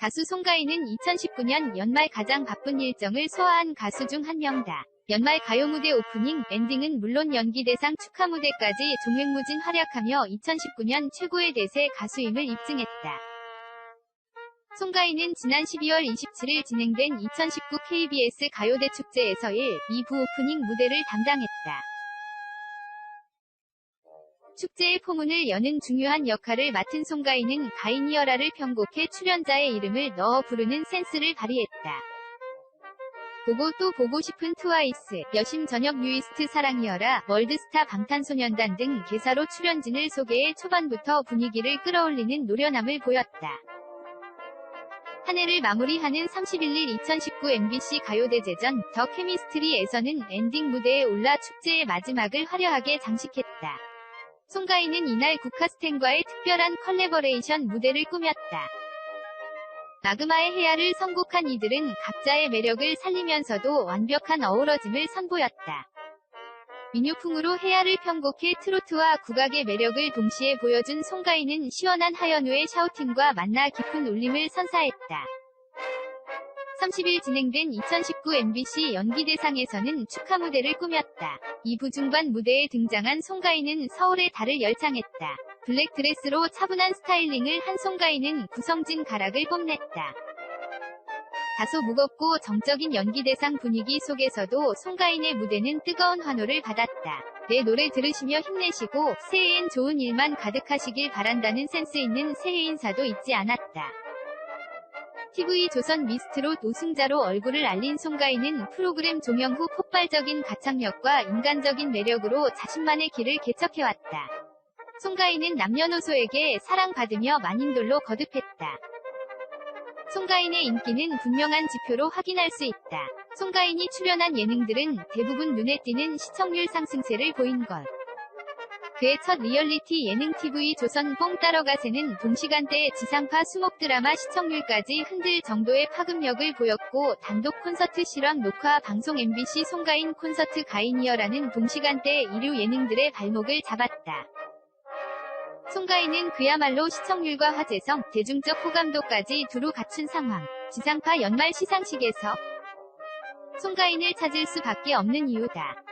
가수 송가인은 2019년 연말 가장 바쁜 일정을 소화한 가수 중 한 명다. 연말 가요 무대 오프닝, 엔딩은 물론 연기 대상 축하 무대까지 종횡무진 활약하며 2019년 최고의 대세 가수임을 입증했다. 송가인은 지난 12월 27일 진행된 2019 KBS 가요대 축제에서 1, 2부 오프닝 무대를 담당했다. 축제의 포문을 여는 중요한 역할을 맡은 송가인은 가인이어라를 편곡해 출연자의 이름을 넣어 부르는 센스를 발휘했다. 보고 또 보고 싶은 트와이스, 여심 저녁 뉴이스트 사랑이어라, 월드스타 방탄소년단 등 개사로 출연진을 소개해 초반부터 분위기를 끌어올리는 노련함을 보였다. 한 해를 마무리하는 31일 2019 MBC 가요대제전 더 케미스트리에서는 엔딩 무대에 올라 축제의 마지막을 화려하게 장식했다. 송가인은 이날 국카스텐과의 특별한 컬래버레이션 무대를 꾸몄다. 마그마의 해야를 선곡한 이들은 각자의 매력을 살리면서도 완벽한 어우러짐을 선보였다. 민요풍으로 해야를 편곡해 트로트와 국악의 매력을 동시에 보여준 송가인은 시원한 하현우의 샤우팅과 만나 깊은 울림을 선사했다. 30일 진행된 2019 MBC 연기대상에서는 축하 무대를 꾸몄다. 2부 중반 무대에 등장한 송가인은 서울의 달을 열창했다. 블랙 드레스로 차분한 스타일링을 한 송가인은 구성진 가락을 뽐냈다. 다소 무겁고 정적인 연기대상 분위기 속에서도 송가인의 무대는 뜨거운 환호를 받았다. 내 노래 들으시며 힘내시고 새해엔 좋은 일만 가득하시길 바란다는 센스 있는 새해 인사도 잊지 않았다. TV조선 미스트롯 우승자로 얼굴을 알린 송가인은 프로그램 종영 후 폭발적인 가창력과 인간적인 매력으로 자신만의 길을 개척해왔다. 송가인은 남녀노소에게 사랑받으며 만인돌로 거듭했다. 송가인의 인기는 분명한 지표로 확인할 수 있다. 송가인이 출연한 예능들은 대부분 눈에 띄는 시청률 상승세를 보인 것. 그의 첫 리얼리티 예능 TV 조선 뽕 따러가세는 동시간대에 지상파 수목 드라마 시청률까지 흔들 정도의 파급력을 보였고 단독 콘서트 실황 녹화 방송 MBC 송가인 콘서트 가인이어라는 동시간대 일류 예능들의 발목을 잡았다. 송가인은 그야말로 시청률과 화제성, 대중적 호감도까지 두루 갖춘 상황. 지상파 연말 시상식에서 송가인을 찾을 수밖에 없는 이유다.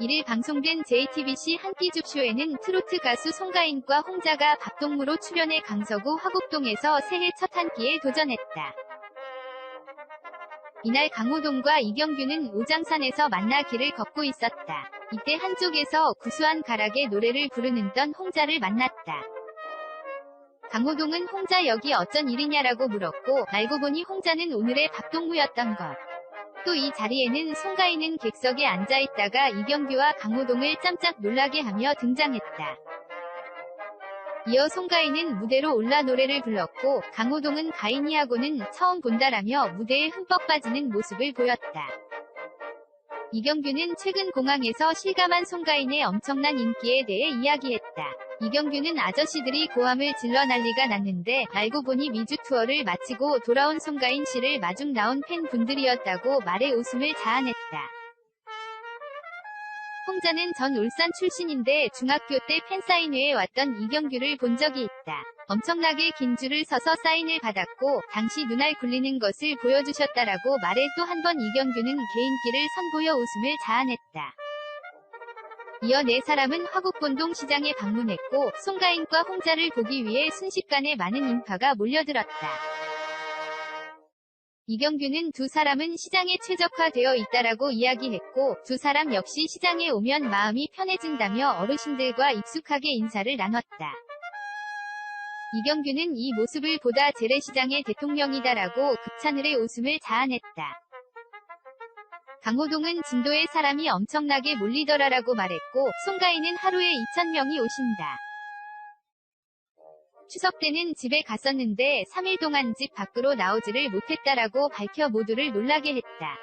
1일 방송된 JTBC 한끼 줍쇼에는 트로트 가수 송가인과 홍자가 박동무로 출연해 강서구 화곡동에서 새해 첫 한 끼에 도전했다. 이날 강호동과 이경규는 오장산에서 만나 길을 걷고 있었다. 이때 한쪽에서 구수한 가락의 노래를 부르는 던 홍자를 만났다. 강호동은 홍자 여기 어쩐 일이냐라고 물었고 알고 보니 홍자는 오늘의 박동무였던 것. 또 이 자리에는 송가인은 객석에 앉아있다가 이경규와 강호동을 깜짝 놀라게 하며 등장했다. 이어 송가인은 무대로 올라 노래를 불렀고 강호동은 가인이하고는 처음 본다라며 무대에 흠뻑 빠지는 모습을 보였다. 이경규는 최근 공항에서 실감한 송가인의 엄청난 인기에 대해 이야기했다. 이경규는 아저씨들이 고함을 질러 난리가 났는데 알고 보니 미주 투어를 마치고 돌아온 송가인 씨를 마중 나온 팬분들이었다고 말해 웃음을 자아냈다. 홍자는 전 울산 출신인데 중학교 때 팬사인회에 왔던 이경규를 본 적이 있다. 엄청나게 긴 줄을 서서 사인을 받았고 당시 눈알 굴리는 것을 보여주셨다라고 말해 또 한 번 이경규는 개인기를 선보여 웃음을 자아냈다. 이어 네 사람은 화곡본동 시장에 방문했고 송가인과 홍자를 보기 위해 순식간에 많은 인파가 몰려들었다. 이경규는 두 사람은 시장에 최적화되어 있다라고 이야기했고 두 사람 역시 시장에 오면 마음이 편해진다며 어르신들과 익숙하게 인사를 나눴다. 이경규는 이 모습을 보다 재래시장의 대통령이다라고 극찬을해 웃음을 자아냈다. 강호동은 진도에 사람이 엄청나게 몰리더라라고 말했고 송가인은 하루에 2천명이 오신다. 추석 때는 집에 갔었는데 3일 동안 집 밖으로 나오지를 못했다라고 밝혀 모두를 놀라게 했다.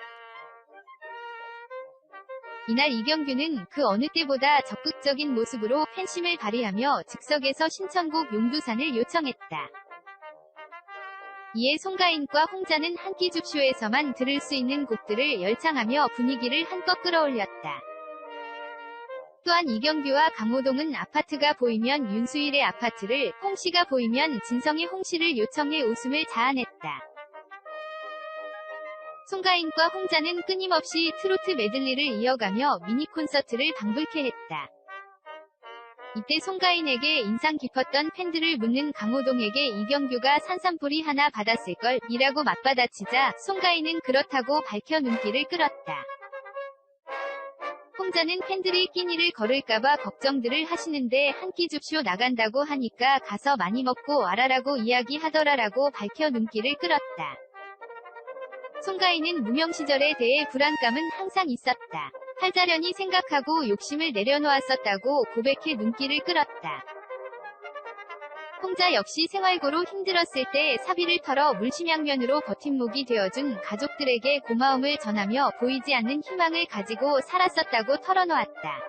이날 이경규는 그 어느 때보다 적극적인 모습으로 팬심을 발휘하며 즉석에서 신청곡 용두산을 요청했다. 이에 송가인과 홍자는 한끼 줍쇼에서만 들을 수 있는 곡들을 열창하며 분위기를 한껏 끌어올렸다. 또한 이경규와 강호동은 아파트가 보이면 윤수일의 아파트를, 홍씨가 보이면 진성의 홍씨를 요청해 웃음을 자아냈다. 송가인과 홍자는 끊임없이 트로트 메들리를 이어가며 미니 콘서트를 방불케 했다. 이때 송가인에게 인상 깊었던 팬들을 묻는 강호동에게 이경규가 산삼뿌리 하나 받았을 걸 이라고 맞받아치자 송가인은 그렇다고 밝혀 눈길을 끌었다. 홍자는 팬들이 끼니를 걸을까봐 걱정들을 하시는데 한 끼 줍쇼 나간다고 하니까 가서 많이 먹고 와라라고 이야기하더라라고 밝혀 눈길을 끌었다. 송가인은 무명 시절에 대해 불안감은 항상 있었다. 팔자련이 생각하고 욕심을 내려놓았었다고 고백해 눈길을 끌었다. 홍자 역시 생활고로 힘들었을 때 사비를 털어 물심양면으로 버팀목이 되어준 가족들에게 고마움을 전하며 보이지 않는 희망을 가지고 살았었다고 털어놓았다.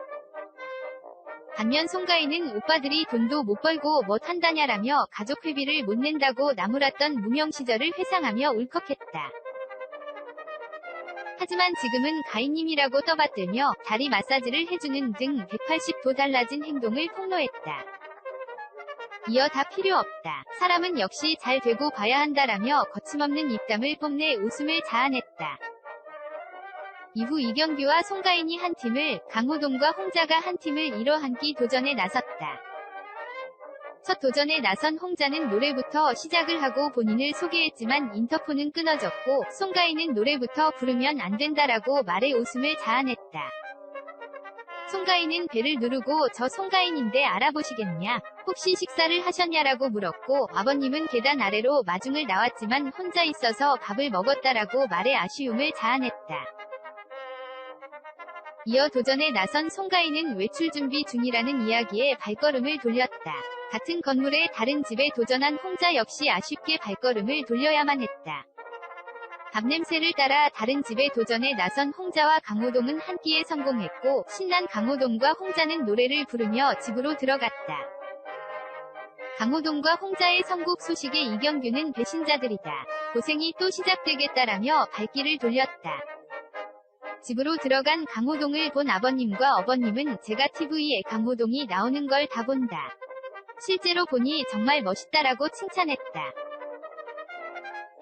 반면 송가인은 오빠들이 돈도 못 벌고 뭐 탄다냐라며 가족 회비를 못 낸다고 나무랐던 무명 시절을 회상하며 울컥했다. 하지만 지금은 가인님이라고 떠받들며 다리 마사지를 해주는 등 180도 달라진 행동을 폭로했다. 이어 다 필요 없다. 사람은 역시 잘 되고 봐야 한다라며 거침없는 입담을 뽐내 웃음을 자아냈다. 이후 이경규와 송가인이 한 팀을, 강호동과 홍자가 한 팀을 이뤄 한끼 도전에 나섰다. 첫 도전에 나선 홍자는 노래부터 시작을 하고 본인을 소개했지만 인터폰은 끊어졌고 송가인은 노래부터 부르면 안 된다라고 말해 웃음을 자아냈다. 송가인은 배를 누르고 저 송가인인데 알아보시겠냐? 혹시 식사를 하셨냐라고 물었고 아버님은 계단 아래로 마중을 나왔지만 혼자 있어서 밥을 먹었다라고 말해 아쉬움을 자아냈다. 이어 도전에 나선 송가인은 외출 준비 중이라는 이야기에 발걸음을 돌렸다. 같은 건물의 다른 집에 도전한 홍자 역시 아쉽게 발걸음을 돌려야만 했다. 밥냄새를 따라 다른 집에 도전에 나선 홍자와 강호동은 한 끼에 성공했고 신난 강호동과 홍자는 노래를 부르며 집으로 들어갔다. 강호동과 홍자의 선곡 소식에 이경규는 배신자들이다. 고생이 또 시작되겠다라며 발길을 돌렸다. 집으로 들어간 강호동을 본 아버님과 어버님은 제가 TV에 강호동이 나오는 걸 다 본다. 실제로 보니 정말 멋있다라고 칭찬했다.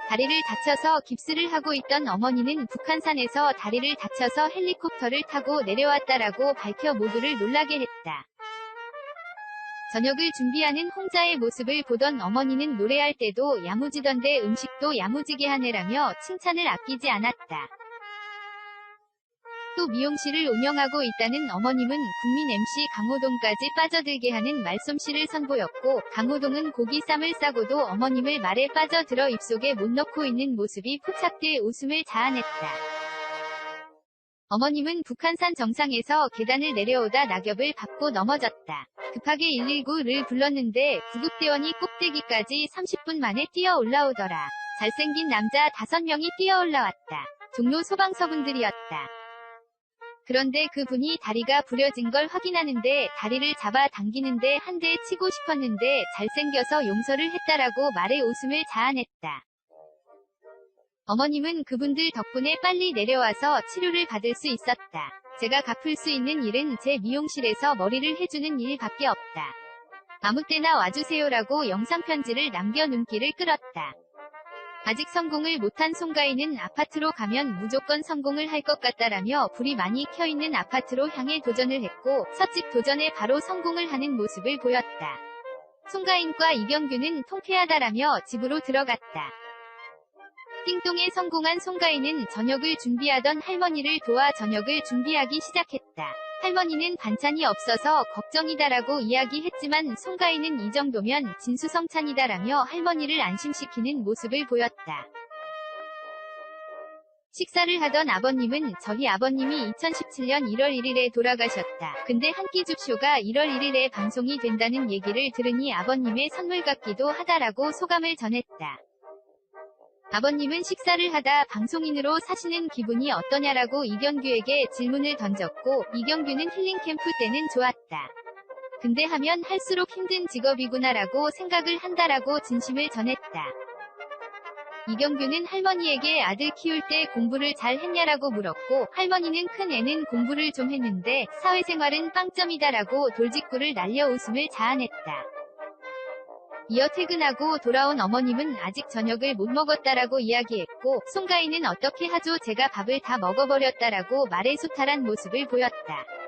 다리를 다쳐서 깁스를 하고 있던 어머니는 북한산에서 다리를 다쳐서 헬리콥터를 타고 내려왔다라고 밝혀 모두를 놀라게 했다. 저녁을 준비하는 홍자의 모습을 보던 어머니는 노래할 때도 야무지던데 음식도 야무지게 하네라며 칭찬을 아끼지 않았다. 또 미용실을 운영하고 있다는 어머님은 국민 MC 강호동까지 빠져들게 하는 말솜씨를 선보였고 강호동은 고기 쌈을 싸고도 어머님을 말에 빠져들어 입속에 못 넣고 있는 모습이 포착돼 웃음을 자아냈다. 어머님은 북한산 정상에서 계단을 내려오다 낙엽을 밟고 넘어졌다. 급하게 119를 불렀는데 구급대원이 꼭대기까지 30분 만에 뛰어 올라오더라. 잘생긴 남자 5명이 뛰어 올라왔다. 종로 소방서분들이었다. 그런데 그분이 다리가 부려진 걸 확인하는데 다리를 잡아 당기는데 한 대 치고 싶었는데 잘생겨서 용서를 했다라고 말해 웃음을 자아냈다. 어머님은 그분들 덕분에 빨리 내려와서 치료를 받을 수 있었다. 제가 갚을 수 있는 일은 제 미용실에서 머리를 해주는 일밖에 없다. 아무 때나 와주세요라고 영상 편지를 남겨 눈길을 끌었다. 아직 성공을 못한 송가인은 아파트로 가면 무조건 성공을 할 것 같다라며 불이 많이 켜있는 아파트로 향해 도전을 했고 첫집 도전에 바로 성공을 하는 모습을 보였다. 송가인과 이경규는 통쾌하다라며 집으로 들어갔다. 띵동에 성공한 송가인은 저녁을 준비하던 할머니를 도와 저녁을 준비하기 시작했다. 할머니는 반찬이 없어서 걱정이다라고 이야기했지만 송가인은 이 정도면 진수성찬이다라며 할머니를 안심시키는 모습을 보였다. 식사를 하던 아버님은 저희 아버님이 2017년 1월 1일에 돌아가셨다. 근데 한 끼 줍쇼가 1월 1일에 방송이 된다는 얘기를 들으니 아버님의 선물 같기도 하다라고 소감을 전했다. 아버님은 식사를 하다 방송인으로 사시는 기분이 어떠냐라고 이경규에게 질문을 던졌고 이경규는 힐링 캠프 때는 좋았다. 근데 하면 할수록 힘든 직업이구나라고 생각을 한다라고 진심을 전했다. 이경규는 할머니에게 아들 키울 때 공부를 잘 했냐라고 물었고 할머니는 큰 애는 공부를 좀 했는데 사회생활은 빵점이다라고 돌직구를 날려 웃음을 자아냈다. 이어 퇴근하고 돌아온 어머님은 아직 저녁을 못 먹었다라고 이야기했고 송가인은 어떻게 하죠 제가 밥을 다 먹어버렸다라고 말에 소탈한 모습을 보였다.